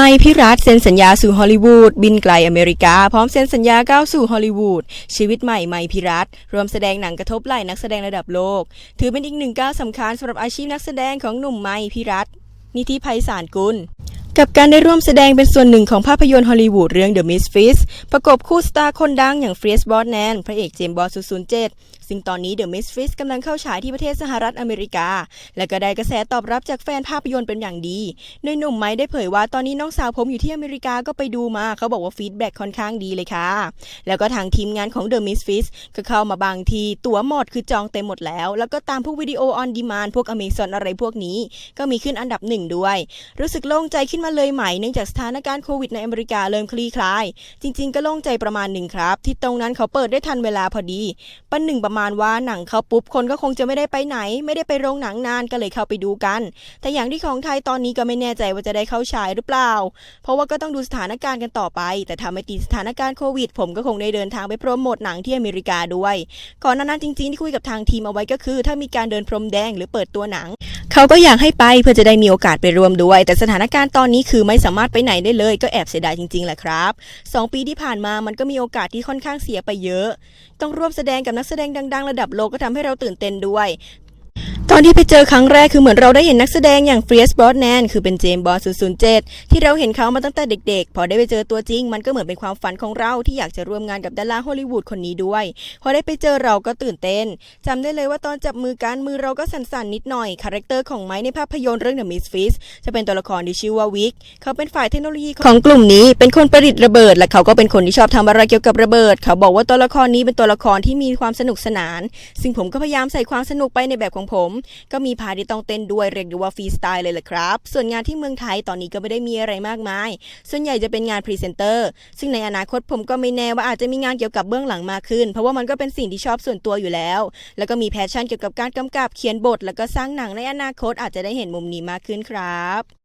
ไมพิรัตเซ็นสัญญาสู่ฮอลลีวูดบินไกลอเมริกา พร้อมเซ็นสัญญาก้าวสู่ฮอลลีวูดชีวิตใหม่ไมพิรัตรวมแสดงหนังกระทบไหล่นักแสดงระดับโลก ถือเป็นอีกหนึ่งก้าวสำคัญสำหรับอาชีพนักแสดงของหนุ่มไมพิรัตนิธิไพศาลกุล กับการได้ร่วมแสดงเป็นส่วนหนึ่งของภาพยนตร์ฮอลลีวูดเรื่อง The Misfits ประกบคู่สตาร์คนดังอย่างเฟร e บอ s แนนพระเอกเจมส์บอล007 ซึ่งตอนนี้ The Misfits กำลังเข้าฉายที่ประเทศสหรัฐอเมริกา และก็ได้กระแสตอบรับจากแฟนภาพยนตร์เป็นอย่างดี โดยหนุ่มไม้ได้เผยว่าตอนนี้น้องสาวผมอยู่ที่อเมริกาก็ไปดูมา เขาบอกว่าฟีดแบ็กค่อนข้างดีเลยค่ะ แล้วก็ทางทีมงานของ The Misfits ก็เข้ามาบางทีตั๋วหมดคือจองเต็มหมดแล้ว แล้วก็ตามพวกวิดีโอออนดีมานพวก Amazon อะไรพวกนี้ ก็มีขึ้นอันดับหนึ่งด้วย รู้สึกโล่งใจขึ้นมาเลยไหม่เนื่องจากสถานการณ์โควิดในอเมริกาเริ่มคลี่คลาย จริง ๆ ก็โล่งใจประมาณหนึ่งครับ ที่ตรงนั้นเขาเปิดได้ทันเวลาพอดีปันหนึ่งประมาณว่าหนังเขาปุ๊บคนก็คงจะไม่ได้ไปไหน ไม่ได้ไปโรงหนังนานก็เลยเข้าไปดูกัน แต่อย่างที่ของไทยตอนนี้ก็ไม่แน่ใจว่าจะได้เข้าฉายหรือเปล่า เพราะว่าก็ต้องดูสถานการณ์กันต่อไป แต่ถ้าไม่ติดสถานการณ์โควิด ผมก็คงได้เดินทางไปโปรโมทหนังที่อเมริกาด้วยก่อนหน้านั้นจริงๆที่คุยกับทางทีมเอาไว้ก็คือ ถ้ามีการเดินพรมแดงหรือเปิดตัวหนัง เขาก็อยากให้ไปเพื่อจะได้มีโอกาสไปร่วมด้วย แต่สถานการณ์ตอนนี้คือไม่สามารถไปไหนได้เลย ก็แอบเสียดายจริงๆแหละครับสองปีที่ผ่านมามันก็มีโอกาสที่ค่อนข้างเสียไปเยอะ ต้องร่วมแสดงกับนักแสดงดัง ๆ ระดับโลกก็ทำให้เราตื่นเต้นด้วย อนที่ไปเจอครั้งแรกคือเหมือนเราได้เห็นนักแสดงอย่างเฟรียสบอสแนนคือเป็นเจมส์บอส007 ที่เราเห็นเขามาตั้งแต่เด็กๆ พอได้ไปเจอตัวจริง มันก็เหมือนเป็นความฝันของเราที่อยากจะร่วมงานกับดาราฮอลลีวูดคนนี้ด้วย พอได้ไปเจอเราก็ตื่นเต้นจำได้เลยว่าตอนจับมือกันมือเราก็สั่นๆนิดหน่อยคาแรคเตอร์ของไม้ในภาพยนตร์เรื่อง The Misfits จะเป็นตัวละครที่ชื่อว่าวิกเขาเป็นฝ่ายเทคโนโลยีของกลุ่มนี้ เป็นคนประดิษฐ์ระเบิด และเขาก็เป็นคนที่ชอบทำอะไรเกี่ยวกับระเบิด เขาบอกว่าตัวละครนี้เป็นตัวละครที่มีความสนุกสนาน ซึ่งผมก็พยายามใส่ความสนุกไปในแบบของผมก็มีพาที่ต้องเต้นด้วยเรียกได้ว่าฟรีสไตล์เลยแหละครับ ส่วนงานที่เมืองไทยตอนนี้ก็ไม่ได้มีอะไรมากมาย ส่วนใหญ่จะเป็นงานพรีเซนเตอร์ ซึ่งในอนาคตผมก็ไม่แน่ว่าอาจจะมีงานเกี่ยวกับเบื้องหลังมากขึ้น เพราะว่ามันก็เป็นสิ่งที่ชอบส่วนตัวอยู่แล้ว แล้วก็มีแพชชั่นเกี่ยวกับการกำกับเขียนบท แล้วก็สร้างหนังในอนาคตอาจจะได้เห็นมุมนี้มากขึ้นครับ